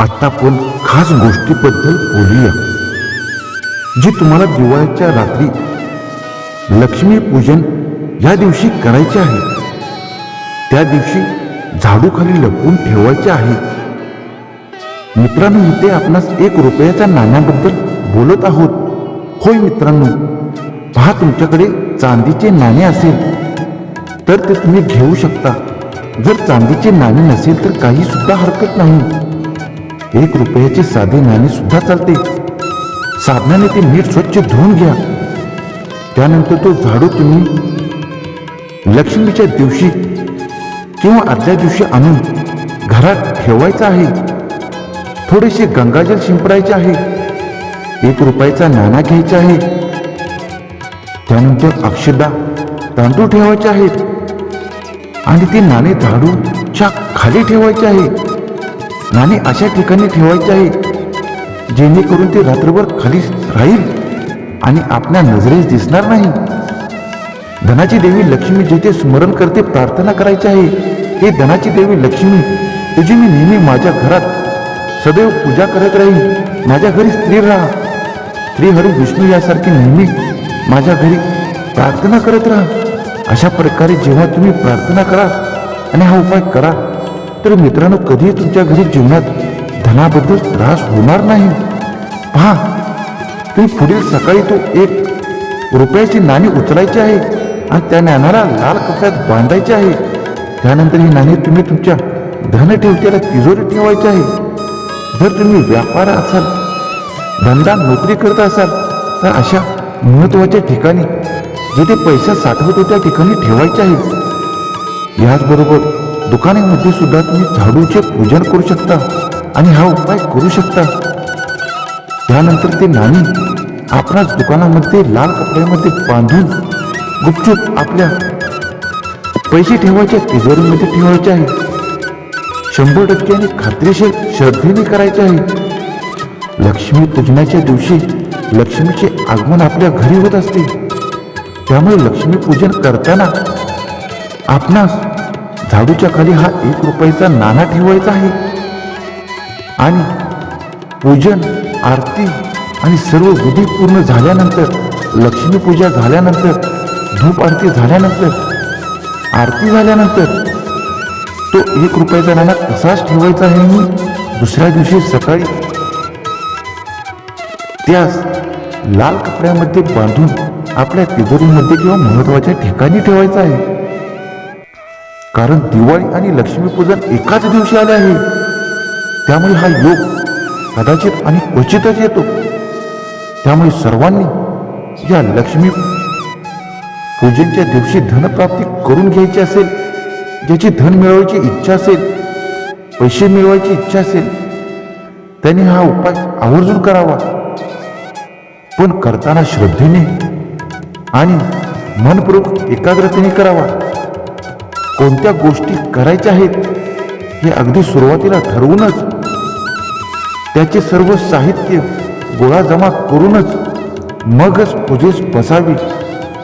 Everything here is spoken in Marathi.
आता आपण खास गोष्टीबद्दल बोलूया जी तुम्हाला दिवाळीच्या रात्री लक्ष्मी पूजन या दिवशी करायचे आहे. त्या दिवशी झाडूखाली लपवून ठेवायचे आहे. मित्रांनो इथे आपणास एक रुपयाच्या नाण्याबद्दल बोलत आहोत. होय मित्रांनो पहा तुमच्याकडे चांदीचे नाणे असेल तर ते तुम्ही घेऊ शकता. जर चांदीचे नाणे नसेल तर काही सुद्धा हरकत नाही. एक रुपयाची साधे नाणी सुद्धा चालते. साधनाने ते नीट स्वच्छ धुवून घ्या. त्यानंतर तो झाडू तुम्ही लक्ष्मीच्या दिवशी किंवा आदल्या दिवशी आणून घरात ठेवायचा आहे. थोडेसे गंगाजल शिंपडायचे आहे. एक रुपयाचा नाणा घ्यायचा आहे. त्यानंतर अक्षदा तांदूळ ठेवायचे आहेत. आणि ते नाणे झाडूच्या खाली ठेवायचे आहे. नाणे अशा ठिकाणी ठेवायचे आहे जेणेकरून ते रात्रभर खाली राहील आणि आपल्या नजरेस दिसणार नाही. धनाची देवी लक्ष्मी जिथे स्मरण करते प्रार्थना करायची आहे. हे धनाची देवी लक्ष्मी तुझी मी नेहमी माझ्या घरात सदैव पूजा करत राहील माझ्या घरी स्त्री राहा. स्त्री हरी विष्णू यासारखी नेहमी माझ्या घरी प्रार्थना करत राहा. अशा प्रकारे जेव्हा तुम्ही प्रार्थना करा आणि हा उपाय करा तर मित्रांनो कधीही तुमच्या घरी जीवनात धनाबद्दल त्रास होणार नाही. पहा तुम्ही पुढील सकाळी तो एक रुपयाची नाणी उचलायची आहे आणि त्या नाण्याला लाल कपड्यात बांधायचे आहे. त्यानंतर ही नाणी तुम्ही तुमच्या धन ठेवतेला तिजोरी ठेवायची आहे. जर तुम्ही व्यापार असाल धंदा नोकरी करत असाल तर अशा महत्त्वाच्या ठिकाणी जिथे पैसा साठवतो त्या ठिकाणी ठेवायचे आहे. याचबरोबर दुकानामध्ये सुद्धा तुम्ही झाडूचे पूजन करू शकता आणि हा उपाय करू शकता. त्यानंतर ते नाणी आपणास दुकानामध्ये लाल कपड्यामध्ये बांधून गुपचूप आपल्या पैसे ठेवायचे तिजोरीमध्ये ठेवायचे आहे. शंभर टक्के आणि खात्रीशीर श्रद्धेने करायचे आहे. लक्ष्मी पूजनाच्या दिवशी लक्ष्मीचे आगमन आपल्या घरी होत असते. त्यामुळे लक्ष्मी पूजन करताना आपणास झाडूच्या खाली हा एक रुपयाचा नाणा ठेवायचा आहे. आणि पूजन आरती आणि सर्व विधी पूर्ण झाल्यानंतर लक्ष्मीपूजा झाल्यानंतर धूप आरती झाल्यानंतर आरती झाल्यानंतर तो एक रुपयाचा नाणा तसाच ठेवायचा आहे मी दुसऱ्या दिवशी सकाळी त्यास लाल कपड्यामध्ये बांधून आपल्या तिजोरीमध्ये किंवा महत्त्वाच्या ठिकाणी ठेवायचा आहे. कारण दिवाळी आणि लक्ष्मीपूजन एकाच दिवशी आले आहे. त्यामुळे हा योग कदाचित आणि क्वचितच येतो. त्यामुळे सर्वांनी या लक्ष्मी पूजनच्या दिवशी धनप्राप्ती करून घ्यायची असेल ज्याची धन मिळवायची इच्छा असेल पैसे मिळवायची इच्छा असेल त्याने हा उपाय आवर्जून करावा. पण करताना श्रद्धेने आणि मनपूर्वक एकाग्रतेने करावा. कोणत्या गोष्टी करायच्या आहेत हे अगदी सुरुवातीला ठरवूनच त्याचे सर्व साहित्य गोळा जमा करूनच मगच पूजेस बसावी.